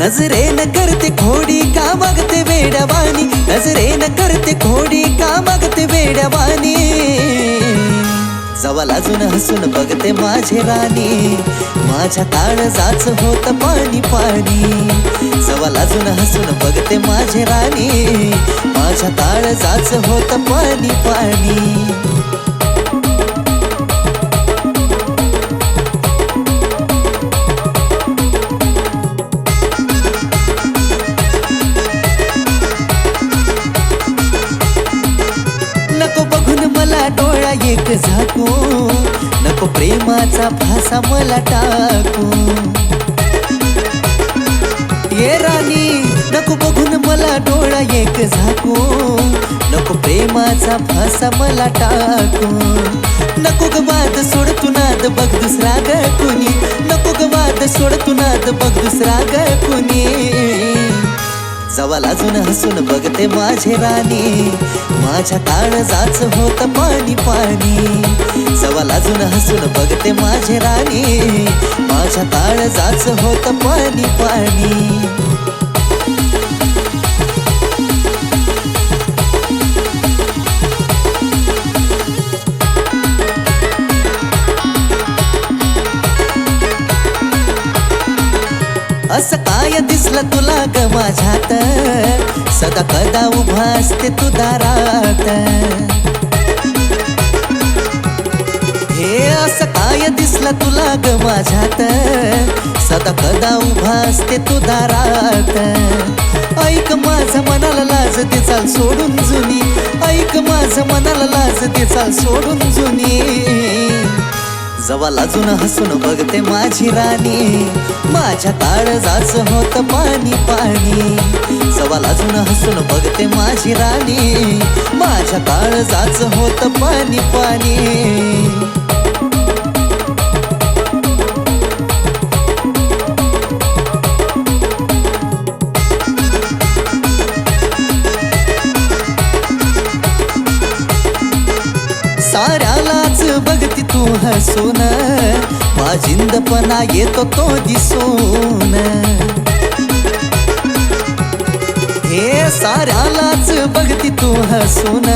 नजरेन करते खोडी का मागते वेडवानी नजरेन करते खोडी का मागते वेडवानी जवळ अजून हसून बघते माझे राणी. माझ्या काळजाच होत पाणी पाणी. जवळ अजून हसून बघते माझे राणी. माझ्या काळजाच होत पाणी पाणी. वाट झाकू. नको प्रेमाचा भासा मला टाकू. ये राणी नको बघून मला डोळा एक झाकू. नको प्रेमाचा भासा मला टाकू. नको ग वाद सोड तुनाद बघ दुसरा ग कुणी. नको ग वाद सोड तुनाद बघ दुसरा ग कुणी. जवळ अजून हसून बघते माझे राणी. माझ्या काळजाच होत पाणी पाणी. जवळ अजून हसून बघते माझे राणी. माझ्या काळजाच होत पाणी पाणी. असं काय दिसलं तुला ग माझ्यात? सदा कदा उभा असते तू दारात. हे असं काय दिसलं तुला ग माझ्यात? सदा कदा उभा असते तू दारात. ऐक माझं मनाला लाज ते चाल सोडून जुनी. ऐक माझं मनाला लाज ते चाल सोडून जुनी. जवा लाजून हसून बघते माझी राणी. माझ्या काळजाच होत पाणी पाणी. जवा लाजून हसून बघते माझी राणी. माझ्या काळजाच होत पाणी पाणी. तू हसून माझिंदपणा येतो तो दिसून. हे साऱ्यालाच बघती तू हसून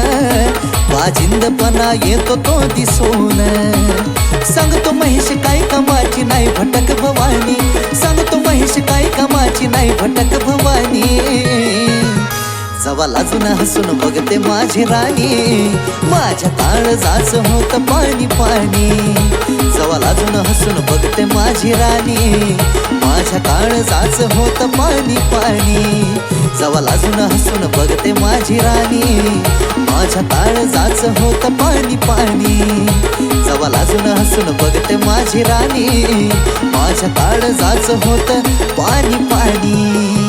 माझिंदपणा येतो तो दिसून. सांगतो महेश काय कामाची नाही भटक भवानी. सांगतो महेश काय कामाची नाही भटक भवानी. जवळ अजून हसून बघते माझी राणी. माझ्या काळजाच होत पाणी पाणी. जवाला अजून हसून बघते माझी राणी. माझ्या काळजाच होत पाणी पाणी. जवळ अजून हसून बघते माझी राणी. माझ्या काळजाच होत पाणी पाणी. जवाला अजून हसून बघते माझी राणी. माझ्या काळजाच होत पाणी.